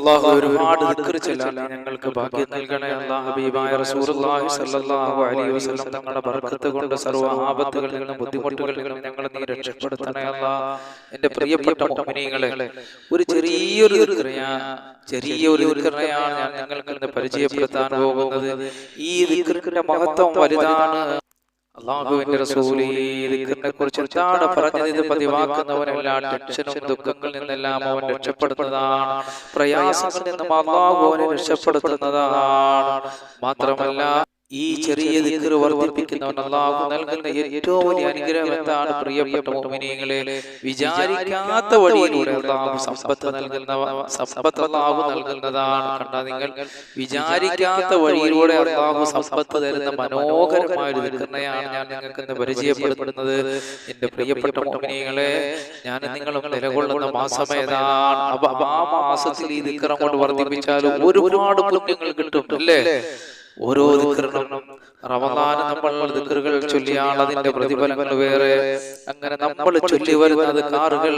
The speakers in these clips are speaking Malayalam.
അള്ളാഹു ഒരുപാട് ചെല്ലാൻ ഞങ്ങൾക്ക് ഭാഗ്യം നൽകണേ ഹബീബായ റസൂലുള്ളാഹി സ്വല്ലല്ലാഹു അലൈഹി വസല്ലം തങ്ങളുടെ ബർക്കത്ത് കൊണ്ട് സർവ ആപത്തുകളിൽ നിന്നും ബുദ്ധിമുട്ടുകളിൽ നിന്നും ഞങ്ങളെ നീ രക്ഷപ്പെടുത്തണേ എന്റെ പ്രിയപ്പെട്ട മുഅ്മിനീങ്ങളെ ഒരു ചെറിയൊരു ദിക്റിയാ ചെറിയൊരു ഞാൻ നിങ്ങൾക്ക് ഇന്ന് പരിചയപ്പെടുത്താൻ പോകുന്നത്. ഈ ദിക്റിന്റെ മഹത്വം വലുതാണ് അള്ളാഹുവിന്റെ റസൂലി കുറിച്ച് എന്താണ് പറഞ്ഞത് ഇത് പതിവാക്കുന്നവനെല്ലാം ടെൻഷനും ദുഃഖങ്ങളിൽ നിന്നെല്ലാം അവൻ രക്ഷപ്പെടുന്നതാണ്. പ്രയാസങ്ങളിൽ നിന്നും അള്ളാഹു അവനെ രക്ഷപ്പെടുത്തുന്നതാണ്. മാത്രമല്ല ഈ ചെറിയ ദിക്ർ വർദ്ധിപ്പിക്കുന്നവൻ അള്ളാഹു നൽകുന്ന ഏറ്റവും വലിയ അനുഗ്രഹം എന്താണ്? പ്രിയപ്പെട്ട മോമിനിയങ്ങളെ വിചാരിക്കാത്ത വഴിയിലൂടെ അള്ളാഹു സമ്പത്ത് നൽകുന്ന സമ്പത്ത് അള്ളാഹു നൽകുന്നതാണ്. കണ്ട നിങ്ങൾ വിചാരിക്കാത്ത വഴിയിലൂടെ അള്ളാഹു സമ്പത്ത് തരുന്ന മനോഹരമായ ഒരു ദിക്റിനെയാണ് ഞാൻ നിങ്ങൾക്ക് ഇന്ന് പരിചയപ്പെടുത്തുന്നത്. എന്റെ പ്രിയപ്പെട്ട മോമിനിയങ്ങളെ ഞാൻ നിങ്ങളും നിലകൊള്ളുന്ന മാസം ഏതാണ്? അപ്പൊ ആ മാസത്തിൽ ഈ ദിക്ർ കൊണ്ട് വർദ്ധിപ്പിച്ചാലും ഒരുപാട് പുണ്യങ്ങൾ കിട്ടും അല്ലേ? ഓരോ ദിക്കറിനും റമദാന് നമ്മൾ ദിക്കറുകൾ ചൊല്ലിയാൽ അതിന്റെ പ്രതിഫലങ്ങൾ വേറെ. അങ്ങനെ നമ്മൾ ചൊല്ലി വരുന്നത് കാറുകൾ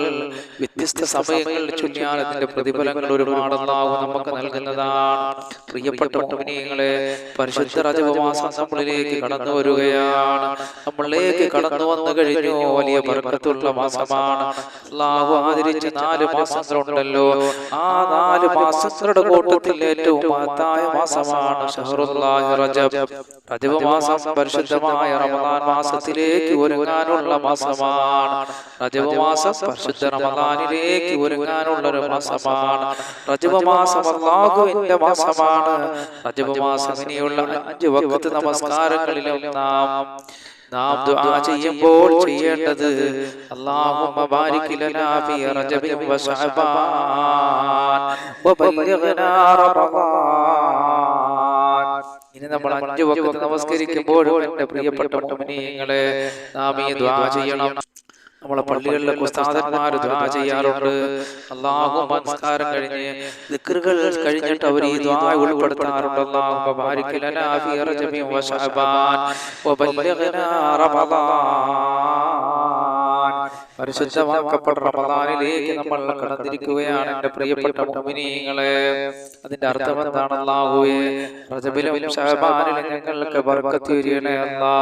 വ്യത്യസ്ത സമയങ്ങളിൽ ചൊല്ലിയാൽ അതിന്റെ പ്രതിഫലങ്ങൾ ഒരുപാട് അല്ലാഹു നമുക്ക് നൽകുന്നതാണ്. പ്രിയപ്പെട്ട മുഅ്മിനീങ്ങളെ പരിശുദ്ധ രജപമാസം നമ്മളിലേക്ക് കടന്നു വരികയാണ്. നമ്മളിലേക്ക് കടന്നു വന്നു കഴിഞ്ഞു. വലിയ ബർക്കത്തുള്ള മാസമാണ്. അള്ളാഹു ആദരിച്ച നാല് മാസങ്ങളുണ്ടല്ലോ. ആ നാല് മാസങ്ങളുടെ കൂട്ടത്തിൽ ഏറ്റവും മഹത്തായ മാസമാണ് ഷഹറുല്ലാഹി റജബ്. റജബ്. മാസം പരിശുദ്ധമായ റമദാൻ മാസത്തിലേക്ക് ഒരുങ്ങാനുള്ള മാസമാണ്. റജബ് മാസം പരിശുദ്ധ റമദാനിലേക്ക് ഒരുങ്ങാനുള്ള ഒരു മാസമാണ്. റജബ് അല്ലാഹുവിന്റെ മാസമാണ്. റജബ് മാസം ഇനിയുള്ള അഞ്ച് വക്കത്ത് നമസ്കാരങ്ങളിലും നാം നാം ദുആ ചെയ്യുമ്പോൾ ചെയ്യേണ്ടത് അല്ലാഹുമ്മ ബാരിക് ലനാ ഫീ റജബിൻ വശഅബാൻ വബല്ലിഗ്നാ റമദാൻ നമ്മൾ അഞ്ചു വക്കത്ത് നമസ്കരിക്കുമ്പോഴും എന്റെ പ്രിയപ്പെട്ട മുഅ്മിനീങ്ങളെ നാം ഈ ദ്വാ ചെയ്യണം. നമ്മളെ പള്ളികളിലെ ഉസ്താദന്മാർ ദ്വാ ചെയ്യാറുണ്ട്. അള്ളാഹു നമസ്കാരം കഴിഞ്ഞ് ദിക്റുകൾ കഴിഞ്ഞിട്ട് അവർ ഈ ദ്വാ ഉൾപ്പെടുത്താറുണ്ട്. അള്ളാഹു ബാരിക് ലനാ ഫീ റജബിൻ വശഅബാൻ വബല്ലിഗ്നാ റമളാൻ പരിശുദ്ധമാക്കപ്പെട്ട റമദാനിലേക്ക് നമ്മൾ കടന്നിരിക്കുകയാണ് എന്റെ പ്രിയപ്പെട്ട മുഅ്മിനീങ്ങളെ അതിന്റെ അർത്ഥം എന്താണ് അല്ലാഹുവേ റജബിലും ശഅബാനിലും ഞങ്ങൾക്ക് ബർക്കത്ത് ചെയ്യണേ അല്ലാ.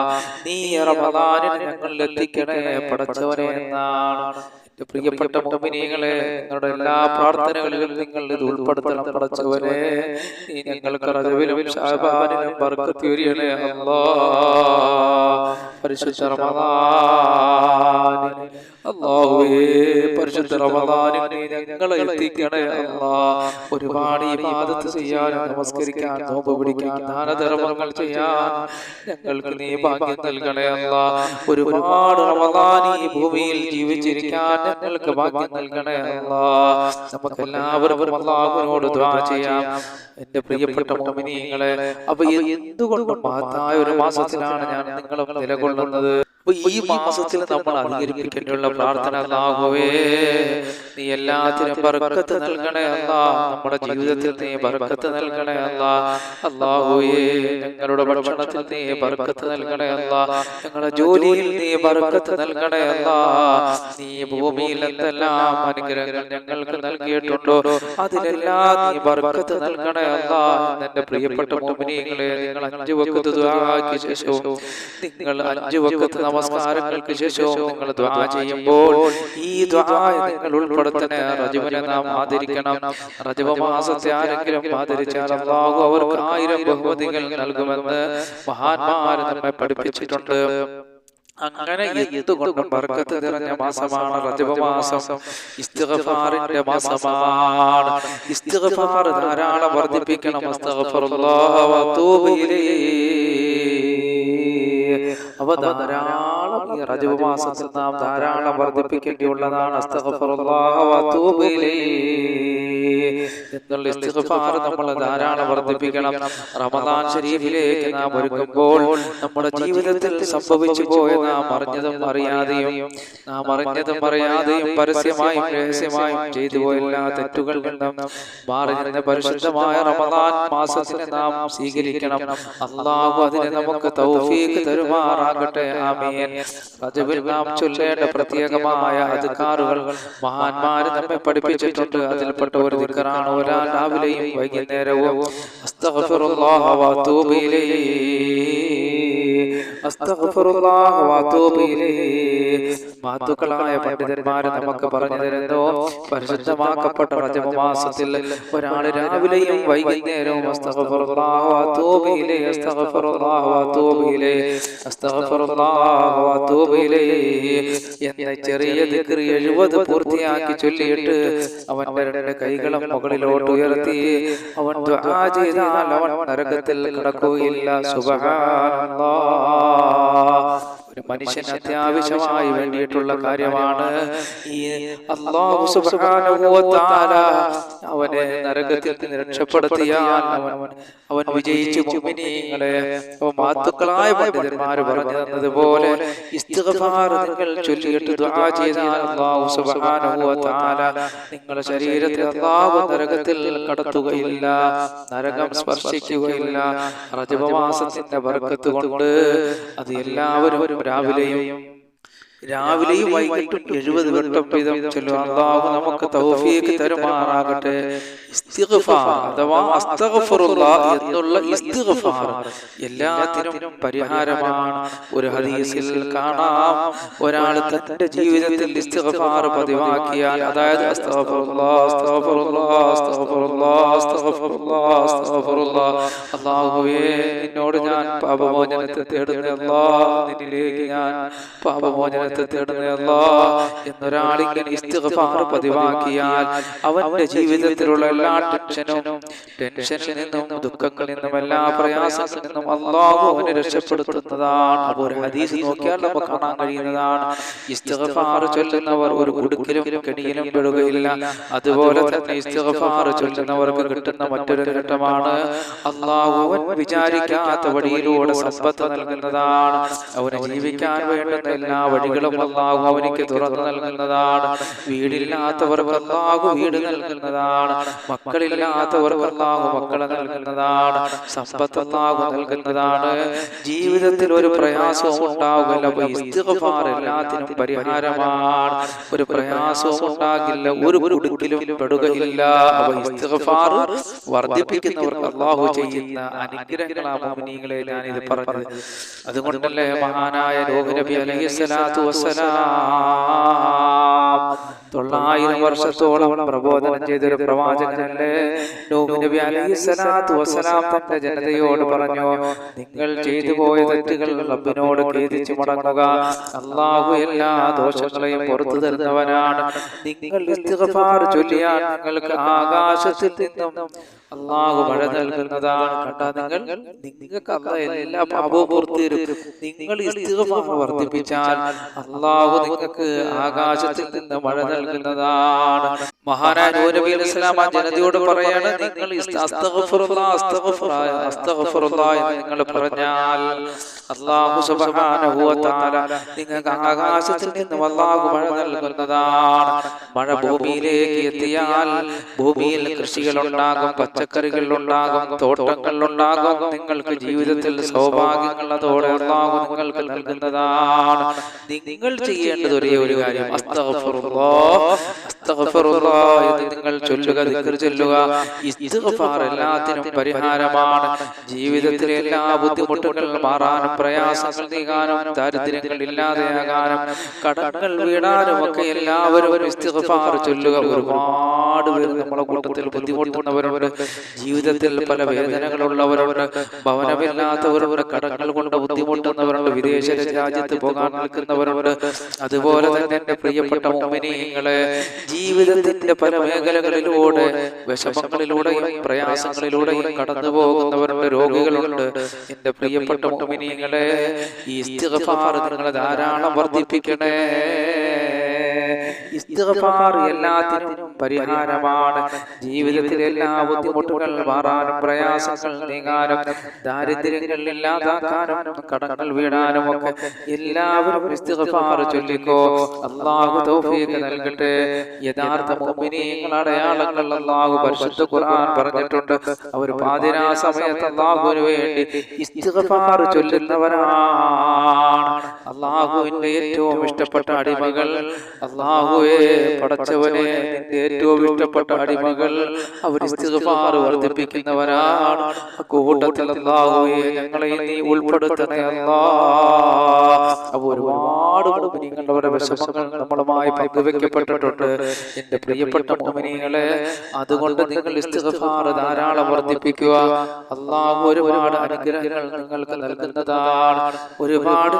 നീ റമദാനിൽ ഞങ്ങൾ എത്തിക്കണേ പടച്ചവനെ എന്നാണ്. പ്രിയപ്പെട്ട മുഅ്മിനീങ്ങളെ നിങ്ങളുടെ എല്ലാ പ്രാർത്ഥനകളിലും നിങ്ങൾ ഇത് ഉൾപ്പെടുത്തണം പടച്ചവരെ ഞങ്ങൾക്ക് റജബിലും ശഅബാനിലും ബർക്കത്ത് ചെയ്യണേ അല്ലാ പരിശുദ്ധ റമദാനിൽ അല്ലാഹുവേ പരിശുദ്ധ റമദാനിൽ ഞങ്ങളെ എത്തിക്കണേ അല്ലാ ഒരുപാട് ഇബാദത്ത് ചെയ്യാൻ നമസ്കരിക്കാൻ നോമ്പ് പിടിക്കാൻ ദാനധർമ്മങ്ങൾ ചെയ്യാൻ ഞങ്ങൾക്ക് നീ ഭാഗ്യം നൽകണേ അല്ലാ ഒരുപാട് റമദാൻ ഈ ഭൂമിയിൽ ജീവിച്ചിരിക്കാൻ ഞങ്ങൾക്ക് ഭാഗ്യം നൽകണേ അല്ലാ നമുക്ക് എല്ലാവരും അല്ലാഹുവിനോട് ദുആ ചെയ്യാം. എന്റെ പ്രിയപ്പെട്ട മുഅ്മിനീങ്ങളെ അപ്പൊ എന്തുകൊണ്ടും മഹത്തായ ഒരു മാസത്തിലാണ് ഞാൻ നിങ്ങളും നിലകൊള്ളുന്നത്. അപ്പൊ ഈ മാസത്തിൽ നമ്മൾ അധികരിപ്പിക്കേണ്ടിയുള്ള പ്രാർത്ഥന അല്ലാഹുവേ നീ എല്ലാത്തിനും ബർക്കത്ത് നൽകണേ അല്ല. നമ്മുടെ ജീവിതത്തിൽ നീ ബർക്കത്ത് നൽകണേ അല്ല. അല്ലാഹുവേ ഞങ്ങളുടെ ഭക്ഷണത്തിൽ നീ ബർക്കത്ത് നൽകണേ അല്ലാ. ഞങ്ങളുടെ ജോലിയിൽ നീ ബർക്കത്ത് നൽകണേ അല്ലാ. നീ ഭൂമിയിൽ എന്തെല്ലാം അനുഗ്രഹങ്ങൾ ഞങ്ങൾക്ക് നൽകിയിട്ടുണ്ടോ അതിലെല്ലാം നീ ബർക്കത്ത് നൽകണേ അല്ലാ. എന്റെ പ്രിയപ്പെട്ട മുഅ്മിനീങ്ങളെ നിങ്ങൾ അഞ്ചു വക്കത്ത് ശേഷവും നിങ്ങൾ അഞ്ചു വക്കത്ത് നമസ്കാരങ്ങൾക്ക് ശേഷവും നിങ്ങൾ ദ്വാ ചെയ്യുമ്പോൾ ഈ ദ്വാ നിങ്ങൾ ഉൾപ്പെടുത്തണേ റജുവിനെ നാം ആദരിക്കണം. റജുവ മാസത്തെ ആരെങ്കിലും ആദരിച്ചാൽ അള്ളാഹു അവർക്ക് ആയിരം ബഹുമതികൾ നൽകുമെന്ന് മഹാന്മാർ നമ്മെ പഠിപ്പിച്ചിട്ടുണ്ട്. അങ്ങനെ എന്തുകൊണ്ടും ബർക്കത്ത് നിറഞ്ഞ മാസമാണ് റജബ മാസം. ഇസ്തിഗ്ഫാറിന്റെ മാസമാണ്. ഇസ്തിഗ്ഫാർ ധാരാളം വർദ്ധിപ്പിക്കണം. അസ്തഗ്ഫിറുല്ലാഹ വതൂബ് ഇലൈഹി. അവ ധാരാളം ഈ റജബ് മാസത്തിൽ നാം ധാരാളം വർദ്ധിപ്പിക്കേണ്ടിയുള്ളതാണ് അസ്തഗ്ഫിറുല്ലാഹ വതൂബ് ഇലൈഹി. എന്നുള്ള ഇസ്തിഗ്ഫാർ നമ്മൾ ധാരാളം വർദ്ധിപ്പിക്കണം. റമദാൻ ശരീഫിലേക്ക് നാം ഒരുക്കുമ്പോൾ നമ്മുടെ ജീവിതത്തിൽ സംഭവിച്ചു പോയ നാം അറിഞ്ഞതും അറിയാതെയും നാം അറിഞ്ഞതും അറിയാതെയും പരസ്യമായും രഹസ്യമായും ചെയ്തു പോയ എല്ലാ തെറ്റുകൾ നിന്നും മാറി നിന്ന് പരിശുദ്ധമായ റമദാൻ മാസത്തിനെ നാം സ്വീകരിക്കണം. അള്ളാഹു അതിനെ നമുക്ക് തൗഫീഖ് തരുമാറാകട്ടെ. ആമീൻ. റജബിൽ നാം ചൊല്ലേണ്ട പ്രത്യേകമായ അധികാറുകൾ മഹാന്മാര് നമ്മെ പഠിപ്പിച്ചിട്ടുണ്ട്. അതിൽപ്പെട്ട ഒരു ദിക്കറാണ് വരാ രാവിലെയും വൈകുന്നേരവും. അസ്തഗ്ഫിറുല്ലാഹ വഅതൂബു അസ്തഗ്ഫിറുല്ലാഹ പണ്ഡിതന്മാര് നമുക്ക് പറഞ്ഞു തരുന്നു പരിശുദ്ധമാക്കപ്പെട്ട മാസത്തിൽ ഒരാൾ രാവിലെയും വൈകുന്നേരവും എന്ന ചെറിയ ദിക്ർ 70 പൂർത്തിയാക്കി ചൊല്ലിയിട്ട് അവൻ അവരുടെ കൈകളും മുകളിലോട്ട് ഉയർത്തി. അവൻ ചെയ്താൽ അവൻ നരകത്തിൽ കിടക്കുകയില്ല. Allah. ഒരു മനുഷ്യന് അത്യാവശ്യമായി വേണ്ടിയിട്ടുള്ള കാര്യമാണ് ഈ തആല അവനെ നരകത്തിൽ നിന്ന് രക്ഷപ്പെടുത്തിയാൽ അവൻ അവൻ വിജയിച്ചു മുഅ്മിനീങ്ങളെ അപ്പോൾ മാത്തുക്കളായ പണ്ഡിതന്മാർ പറഞ്ഞു തന്നതുപോലെ നിങ്ങൾ ചൊല്ലിയിട്ട് ദുആ ചെയ്താൽ അല്ലാഹു സുബ്ഹാനഹു വ തആല നിങ്ങളുടെ ശരീരത്തിൽ അല്ലാഹു നരകത്തിൽ കടത്തുകയില്ല. നരകം സ്പർശിക്കുകയില്ല. റജബ മാസത്തിന്റെ ബർക്കത്ത് കൊണ്ട് അത് എല്ലാവരും രാവിലെയും രാവിലെയും വൈകിട്ടും എഴുപത് വട്ടം വീതം ചൊല്ലുക. അള്ളാഹു നമുക്ക് തൗഫീഖ് തരുമാറാകട്ടെ. അഥവാ എന്നുള്ള ഇസ്തിഗ്ഫാർ. എല്ലാത്തിനും പരിഹാരമാണ്. ഒരു ഹദീസിൽ കാണാം. ഒരാൾ തന്റെ ജീവിതത്തിൽ ഇസ്തിഗ്ഫാർ പതിവാക്കിയാൽ അതായത് അല്ലാഹുവേ നിന്നോട് ഞാൻ പാപമോചനത്തെ തേടുന്ന നിന്നിലേക്ക് ഞാൻ പാപമോചനത്തെ തേടുന്നു അല്ലാഹ് എന്നൊരാളിങ്ങനെ ഇസ്തിഗ്ഫാർ പതിവാക്കിയാൽ അവന്റെ ജീവിതത്തിലുള്ള എല്ലാ ടെൻഷനും ടെൻഷനിൽ നിന്നും ദുഃഖങ്ങളിൽ നിന്നും എല്ലാ പ്രയാസത്തിൽ നിന്നും അള്ളാഹു അവനെ രക്ഷപ്പെടുത്തുന്നതാണ്. അപ്പോൾ ഒരു ഹദീസ് നോക്കിയാൽ നമുക്ക് കാണാൻ കഴിയുന്നതാണ്. ഇസ്തിഗ്ഫാർ ചൊല്ലുന്നവർ ഒരു കുടുക്കിലും കെണിയിലും പെടുകയില്ല അതുപോലെ തന്നെ ഇസ്തിഗ്ഫാർ ചൊല്ലുന്നവർക്ക് കിട്ടുന്ന മറ്റൊരു ഘട്ടമാണ് അള്ളാഹു അവൻ വിചാരിക്കാത്ത വഴിയിലൂടെ സമ്പത്ത് നൽകുന്നതാണ്. അവന് ജീവിക്കാൻ വേണ്ടുന്ന എല്ലാ വഴികളും അള്ളാഹു അവനിക്ക് തുറന്നു നൽകുന്നതാണ്. വീടില്ലാത്തവർക്ക് അള്ളാഹു വീട് നൽകുന്നതാണ്. മക്കളില്ലാത്തവർക്ക് അള്ളാഹു മക്കളെ നൽകുന്നതാണ്. സമ്പത്ത് അള്ളാഹു നൽകുന്നതാണ്. ജീവിതത്തിൽ ഒരു പ്രയാസവും ഉണ്ടാകില്ല എല്ലാത്തിനും പരിഹാരമാണ്. ഒരു പ്രയാസവും ഉണ്ടാകില്ല. ഒരു കുടുക്കിലും പെടുകയില്ല. വർദ്ധിപ്പിക്കുന്നവർക്ക് ചെയ്യുന്ന അനുഗ്രഹങ്ങളാ മോമിനികളെ ഞാൻ ഇത് പറഞ്ഞത്. അതുകൊണ്ടല്ലേ മഹാനായ ലോകനബി അലൈഹി സ്വലാത്തു തൊള്ളായിരം വർഷത്തോളം പ്രബോധനം ചെയ്തൊരു പ്രവാചകനല്ലേ? നബി ജനതയോട് പറഞ്ഞു നിങ്ങൾ ചെയ്തു പോയ തെറ്റുകൾ റബ്ബിനോട് ഖേദിച്ചു മടങ്ങുക. അള്ളാഹു എല്ലാ ദോഷങ്ങളെയും പുറത്തു തരുന്നവനാണ്. നിങ്ങൾ ഇസ്തിഗ്ഫാർ ചൊല്ലിയാൽ നിങ്ങൾക്ക് ആകാശത്തിൽ നിന്നും അള്ളാഹു മഴ നൽകുന്നതാണ്. കണ്ടാ നിങ്ങൾ? നിങ്ങൾക്ക് എല്ലാ പാപവും പുറത്തു തരും. നിങ്ങൾ ഇസ്തിഗ്ഫാർ വർദ്ധിപ്പിച്ചാൽ അള്ളാഹു നിങ്ങൾക്ക് ആകാശത്തിൽ നിന്ന് മഴ നൽകുന്നതാണ്. മഹാനായ അലൈഹി സ്വലാം ആ ജനതയോട് പറയാണ് നിങ്ങൾ നിങ്ങൾ പറഞ്ഞാൽ അള്ളാഹു നിങ്ങൾക്ക് ആകാശത്തിൽ നിന്ന് അള്ളാഹു മഴ നൽകുന്നതാണ്. മഴ ഭൂമിയിലേക്ക് എത്തിയാൽ ഭൂമിയിൽ കൃഷികൾ ഉണ്ടാകും പച്ചക്കറികൾ ഉണ്ടാകും തോട്ടങ്ങൾ ഉണ്ടാകും. നിങ്ങൾക്ക് ജീവിതത്തിൽ സൗഭാഗ്യങ്ങൾ അതോടെ അള്ളാഹു നിങ്ങൾക്ക് നൽകുന്നതാണ്. നിങ്ങൾ ചെയ്യേണ്ടത് ഒരേ ഒരു കാര്യം. നിങ്ങൾ ചൊല്ലുക ചൊല്ലുക. എല്ലാത്തിനും പരിഹാരമാണ്. ജീവിതത്തിലെ എല്ലാ ബുദ്ധിമുട്ടുകൾ മാറാനും പ്രയാസങ്ങൾ നീങ്ങാനും ദാരിദ്ര്യങ്ങൾ ഇല്ലാതെയാകാനും കടങ്ങൾ വീടാനും ഒക്കെ എല്ലാവരും ചൊല്ലുക. ഒരുപാട് പേര് നമ്മളെ കൂട്ടത്തിൽ ബുദ്ധിമുട്ടുന്നവരുണ്ട്. ജീവിതത്തിൽ പല വേദനകളുള്ളവരുണ്ട്. ഭവനമില്ലാത്തവരുണ്ട്. കടങ്ങൾ കൊണ്ട് ബുദ്ധിമുട്ടുന്നവരുണ്ട്. വിദേശ രാജ്യത്ത് പോകാൻ നിൽക്കുന്നവരുണ്ട്. അതുപോലെ തന്നെ എന്റെ പ്രിയപ്പെട്ട മോമിനിയങ്ങളെ ജീവിതത്തിന്റെ പല മേഖലകളിലൂടെ വിഷമങ്ങളിലൂടെയും പ്രയാസങ്ങളിലൂടെയും കടന്നു പോകുന്നവരുണ്ട് രോഗികളുണ്ട്. എന്റെ പ്രിയപ്പെട്ട മോമിനിയങ്ങളെ ഈ നിങ്ങൾ ധാരാളം വർദ്ധിപ്പിക്കണേ. ഇസ്തിഗ്ഫാർ എല്ലാത്തിനും പരിഹാരമാണ്. ജീവിതത്തിലെ എല്ലാ ബുദ്ധിമുട്ടുകൾ മാറാനും പ്രയാസങ്ങൾ നീങ്ങാനും ദാരിദ്ര്യങ്ങൾ ഇല്ലാതാക്കാനും കടങ്ങൾ വീടാനും ഒക്കെ എല്ലാവരും ഇസ്തിഗ്ഫാർ ചൊല്ലിക്കോ. അള്ളാഹു തൗഫീഖ് നൽകട്ടെ. യഥാർത്ഥ മുഅ്മിനീങ്ങൾ അടയാളങ്ങൾ അള്ളാഹു പരിശുദ്ധ ഖുർആൻ പറഞ്ഞിട്ടുണ്ട്. അവർ പാതിരാ സമയത്ത് അള്ളാഹുവിന് വേണ്ടി ഇസ്തിഗ്ഫാർ ചൊല്ലുന്നവരാണ്. അള്ളാഹുവിന്റെ ഏറ്റവും ഇഷ്ടപ്പെട്ട അടിമകൾ അള്ളാഹുവേ. പടച്ചവനെ നിന്റെ ഏറ്റവും ഇഷ്ടപ്പെട്ട അടിമകൾ അവർ ഇസ്തിഗ്ഫാർ വർദ്ധിപ്പിക്കുന്നവരാണ്. കൂട്ടത്തിൽ അല്ലാഹുവേ ഞങ്ങളെ നീ ഉൾപ്പെടുത്തണേ അല്ലാ. അപ്പൊ ഒരുപാട് മുഅ്മിനീങ്ങളുടെ വിഷമങ്ങൾ നമ്മളുമായി പങ്കുവെക്കപ്പെട്ടിട്ടുണ്ട്. എന്റെ പ്രിയപ്പെട്ട മുഅ്മിനീങ്ങളെ അതുകൊണ്ട് നിങ്ങൾ ഇസ്തിഗ്ഫാർ ധാരാളം വർദ്ധിപ്പിക്കുക. അള്ളാഹു ഒരുപാട് അനുഗ്രഹങ്ങൾ നിങ്ങൾക്ക് നൽകുന്നതാണ്. ഒരുപാട്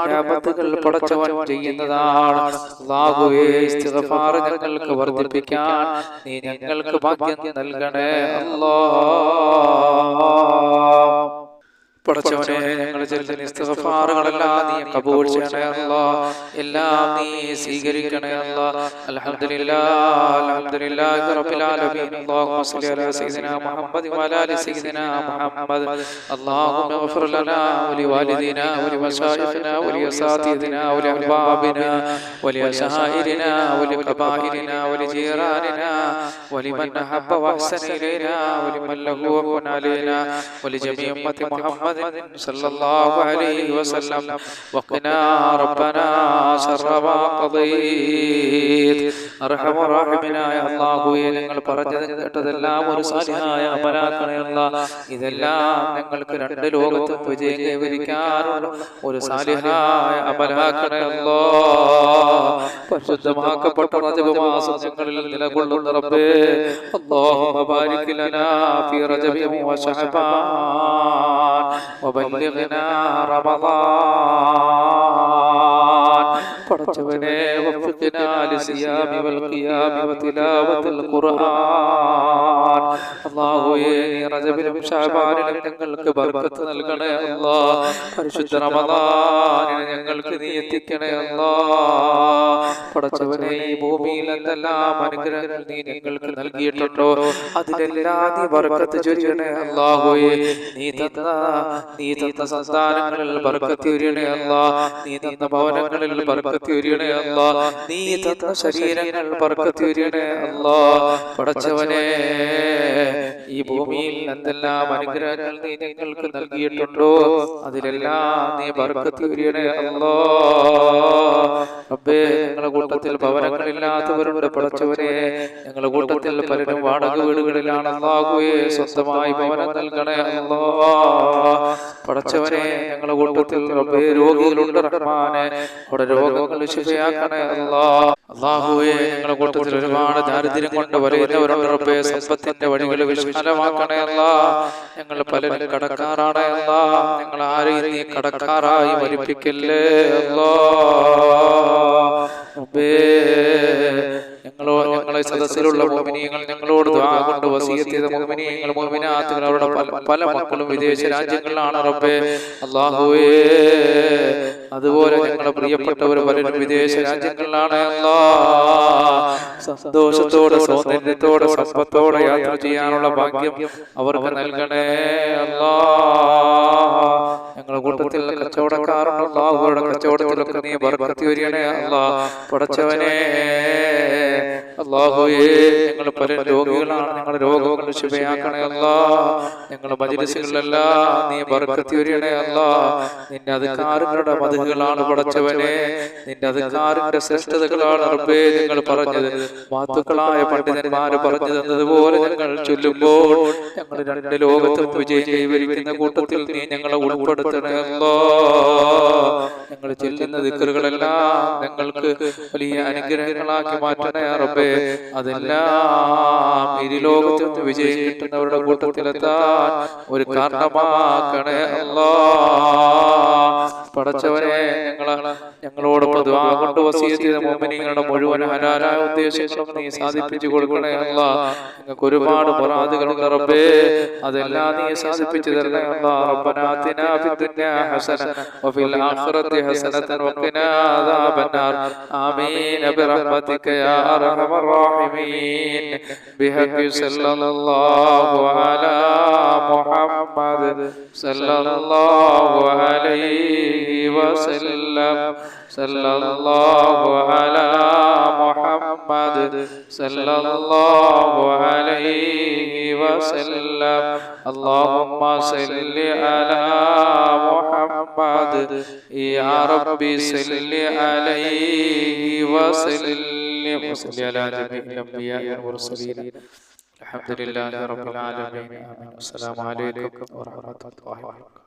പടച്ചവൻ ചെയ്യുന്നതാണ്. അള്ളാഹുവേ ഇസ്തിഗ്ഫാർ ഞങ്ങൾക്ക് വർദ്ധിപ്പിക്കാൻ നീ ഞങ്ങൾക്ക് ഭാഗ്യം നൽകണേ. അല്ലാ. പടച്ചവനെ ഞങ്ങൾ ചെല്ലുന്ന നീ കബൂൽ ചെയ്യണേ എല്ലാം നീ സ്വീകരിക്കണേ അല്ലാ. അൽഹംദുലില്ലാഹ് അൽഹംദുലില്ലാഹി റബ്ബിൽ ആലമീൻ. അല്ലാഹുമ്മ സ്വല്ലി അലാ സയ്യിദിനാ വഅലാ സയ്യിദിനാ മുഹമ്മദ്. അല്ലാഹുമ്മ ലനാ വാലിദിനാ അഹ്ബാബിനാ മൻ അഹബ്ബ ഇലൈനാ മുഹമ്മദ് محمد صلى الله عليه وسلم وقنا ربنا شر ما قضيت أرحم الراحمين يا الله ഞങ്ങൾ പറഞ്ഞത് കേട്ടതെല്ലാം ഒരു സാലിഹായ അമലാക്കണയല്ല ഇതെല്ലാം ഞങ്ങൾക്ക് രണ്ട് ലോകത്തും വിജയം കൈവരിക്കാനുള്ള ഒരു സാലിഹായ അമലാക്കണയല്ലോ പരിശുദ്ധമാക്കപ്പെട്ട റജബ് മാസം ഞങ്ങളിൽ നിലകൊള്ളുന്ന റബ്ബേ اللهم بارك لنا في رجب وشعبان وبلغنا رمضان പടച്ചവനെ വഫിഖ്നാ ലിസിയാമി വൽ ഖിയാമി വതിലാവത്തിൽ ഖുർആൻ. അല്ലാഹുവേ നീ റജബിലും ശഅബാനിലും ഞങ്ങൾക്ക് ബർക്കത്ത് നൽകണേ അല്ലാ പരിശുദ്ധ റമദാനിനെ ഞങ്ങൾക്ക് നീ എത്തിക്കണേ അല്ലാ പടച്ചവനെ ഈ ഭൂമിയിൽ എന്തെല്ലാം അനുഗ്രഹങ്ങൾ നീ ഞങ്ങൾക്ക് നൽകിയിട്ടുണ്ടോ? അതിലെല്ലാം നീ ബർക്കത്ത് ചൊരിയണേ അല്ലാഹുവേ നീ തന്ന നീ തന്ന സന്താനങ്ങളിൽ ബർക്കത്ത് ചൊരിയണേ അല്ലാ നീ തന്ന ഭവനങ്ങളിൽ ബർക്കത്ത് ചൊരിയണേ അല്ലാഹ് നീ തന്ന ശരീരങ്ങൾ ബർക്കത്ത് അല്ല. പടച്ചവനെ. ഭൂമിയിൽ എന്തെല്ലാം അനുഗ്രഹങ്ങൾ നീ ഞങ്ങൾക്ക് നൽകിയിട്ടുണ്ടോ? അതിലെല്ലാം നീ ബർക്കത്ത് ചൊരിയണേ അല്ലാഹ് റബ്ബേ ഞങ്ങളുടെ കൂട്ടത്തിൽ ഭവനങ്ങളില്ലാത്തവരുണ്ട് പഠിച്ചവരെ ഞങ്ങളുടെ കൂട്ടത്തിൽ പലരും വാടക വീടുകളിലാണ് സ്വന്തമായി ഭവനം നൽകണേ അല്ലോ. പഠിച്ചവരെ ഞങ്ങളുടെ കൂട്ടത്തിൽ റബ്ബേ രോഗികളുണ്ട് റഹ്മാനെ. അവിടെ രോഗങ്ങൾ ശിഫയാക്കണേ അല്ലാ. അല്ലാഹുവേ ഞങ്ങളുടെ കൂട്ടത്തിൽ ഒരുപാട് ദാരിദ്ര്യം കൊണ്ട് വരയുന്നവരുണ്ട് റബ്ബേ. സമ്പത്തിന്റെ വഴികൾ വിശാലമാക്കണേ അല്ലാ ഞങ്ങൾ പലരും കടക്കാറാണ് അല്ലാ ഞങ്ങൾ ആരെയും നീ കടക്കാറായി മരിപ്പിക്കല്ലേ? അല്ലാ. ഞങ്ങളോ ഞങ്ങളെ സദസ്സിലുള്ള മോമിനിയങ്ങൾ ഞങ്ങളോട് കൊണ്ട് വസീയത്ത് ചെയ്ത മോമിനിയങ്ങൾ മോമിനാത്തുകൾ അവരുടെ പല മക്കളും വിദേശ രാജ്യങ്ങളിലാണ് റബ്ബേ. അല്ലാഹുവേ. അതുപോലെ ഞങ്ങളുടെ പ്രിയപ്പെട്ടവർ പലരും വിദേശ രാജ്യങ്ങളിലാണ് അല്ലാ സന്തോഷത്തോടെ സ്വാതന്ത്ര്യത്തോടെ സമ്പത്തോടെ യാത്ര ചെയ്യാനുള്ള ഭാഗ്യം അവർക്ക് നൽകണേ അല്ലാ. ഞങ്ങളുടെ കൂട്ടത്തിൽ കച്ചവടക്കാരുണ്ട് അവരുടെ കച്ചവടത്തിലൊക്കെ നീ ബർക്കത്ത് വരികണേ അല്ലാ. പടച്ചവനെ അള്ളാഹുവേ ഞങ്ങൾ പല രോഗികളാണ്. ഞങ്ങളുടെ രോഗങ്ങൾ ശുഭയാക്കണേ അല്ല. ഞങ്ങളുടെ മജിലിസുകളിലെല്ലാം നീ ബർക്കത്തി വരികണേ അല്ല. നിന്റെ അധികാരങ്ങളുടെ മതികളാണ് പടച്ചവനെ. നിന്റെ അധികാരന്റെ ശ്രേഷ്ഠതകളാണ് നിങ്ങൾ പറഞ്ഞത്. മാത്തുക്കളായ പണ്ഡിതന്മാർ പറഞ്ഞു തന്നതുപോലെ ഞങ്ങൾ ചൊല്ലുമ്പോൾ ഞങ്ങൾ രണ്ട് ലോകത്തും വിജയം കൈവരിക്കുന്ന കൂട്ടത്തിൽ നീ ഞങ്ങളെ ഉൾപ്പെടുത്തണേ അല്ലോ. ഞങ്ങൾ ചെല്ലുന്ന ദിക്കറുകളെല്ലാം ഞങ്ങൾക്ക് വലിയ അനുഗ്രഹങ്ങളാക്കി മാറ്റണേ റബ്ബേ. അതെല്ലാം ഇരുലോകത്ത് വിജയം കിട്ടുന്നവരുടെ കൂട്ടത്തിലെത്താൻ ഒരു കാരണമാക്കണേ അല്ലാ. പടച്ചവനെ ഞങ്ങളെ ഞങ്ങളോട് പൊതുവാ കൊണ്ട് വസീയത്ത് ചെയ്ത മോമിനിങ്ങളുടെ മുഴുവൻ ഹലാലായ ആവശ്യം നീ സാധിപ്പിച്ചു കൊടുക്കണേ ഒരുപാട് റബ്ബേ. അതെല്ലാം നീ സാധിപ്പിച്ചു തരണേ محمد صلى الله عليه وسلم. اللهم صل على محمد. يا ربي صل عليه وسلم. وصل على جميع الأنبياء والمرسلين. الحمد لله رب العالمين. السلام عليكم ورحمة الله وبركاته.